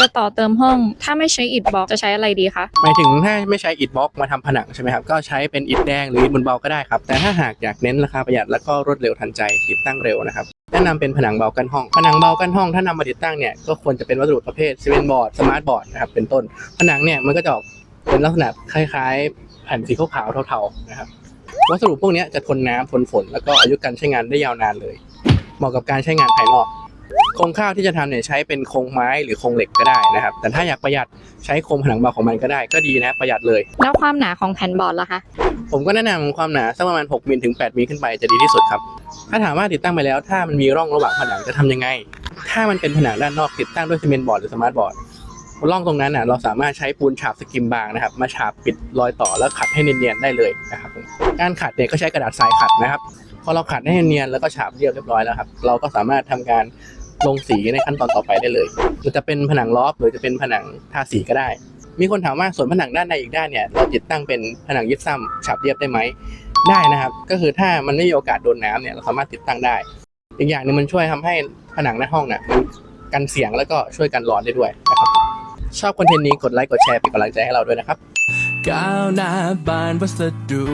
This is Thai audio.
จะต่อเติมห้อง ถ้าไม่ใช้อิฐบล็อกจะใช้อะไรดีคะ หมายถึงถ้าไม่ใช้อิฐบล็อกมาทำผนังใช่ไหมครับ ก็ใช้เป็นอิฐแดงหรืออิฐบนเบาก็ได้ครับ แต่ถ้าหากอยากเน้นราคาประหยัดแล้วก็รวดเร็วทันใจติดตั้งเร็วนะครับแนะนำเป็นผนังเบากันห้อง ผนังเบากันห้องถ้านำมาติดตั้งเนี่ยก็ควรจะเป็นวัสดุประเภทซีเมนต์บอร์ดสมาร์ทบอร์ดนะครับเป็นต้น ผนังเนี่ยมันก็จะออกเป็นลักษณะคล้ายๆ แผ่นสีขาวๆเทาๆนะครับวัสดุพวกนี้จะทนน้ำทนฝน แล้วก็อายุการใช้งานได้ยาวนานเลย เหมาะกับการใช้งานภายนอก โครงข้าวที่จะทำเนี่ยใช้เป็นโครงไม้หรือโครงเหล็กก็ได้นะครับ แต่ถ้าอยากประหยัดใช้โครงผนังเบาของมันก็ได้ก็ดีนะประหยัดเลย แล้วความหนาของแผ่นบอร์ดล่ะคะ ผมก็แนะนำความหนาสักประมาณ6มิลถึง8มิลขึ้นไปจะดีที่สุดครับ ถ้าถามว่าติดตั้งไปแล้ว ถ้ามันมีร่องระหว่างผนังจะทำยังไง ถ้ามันเป็นผนังด้านนอกติดตั้งด้วยซีเมนต์บอร์ดหรือสมาร์ทบอร์ดร่องตรงนั้นน่ะเราสามารถใช้ปูนฉาบสกิมบางนะครับ มาฉาบปิดรอยต่อแล้วขัดให้เนียนๆได้เลยนะครับผมการขัดเนี่ยก็ใช้กระดาษทรายขัดนะครับพอเราขัดให้เนียนแล้วก็ฉาบเรียบเรียบร้อยแล้วครับ เราก็สามารถทำการ ลงสีในขั้นตอนต่อไปได้เลยหรือจะเป็นผนังลอฟหรือจะเป็นผนังทาสีก็ได้ มีคนถามว่าส่วนผนังด้านในอีกด้านเนี่ยเราติดตั้งเป็นผนังยิปซัมฉาบเรียบได้ไหมได้นะครับ ก็คือถ้ามันไม่มีโอกาสโดนน้ำเนี่ยเราสามารถติดตั้งได้ อีกอย่างหนึงมันช่วยทำให้ผนังหน้าห้องเนี่ยมันกันเสียงแล้วก็ช่วยกันร้อนได้ด้วยนะครับชอบคอนเทนต์นี้กดไลค์กดแชร์เป็นกำลังใจให้เราด้วยนะครับก้าวหน้าบานวัสดุ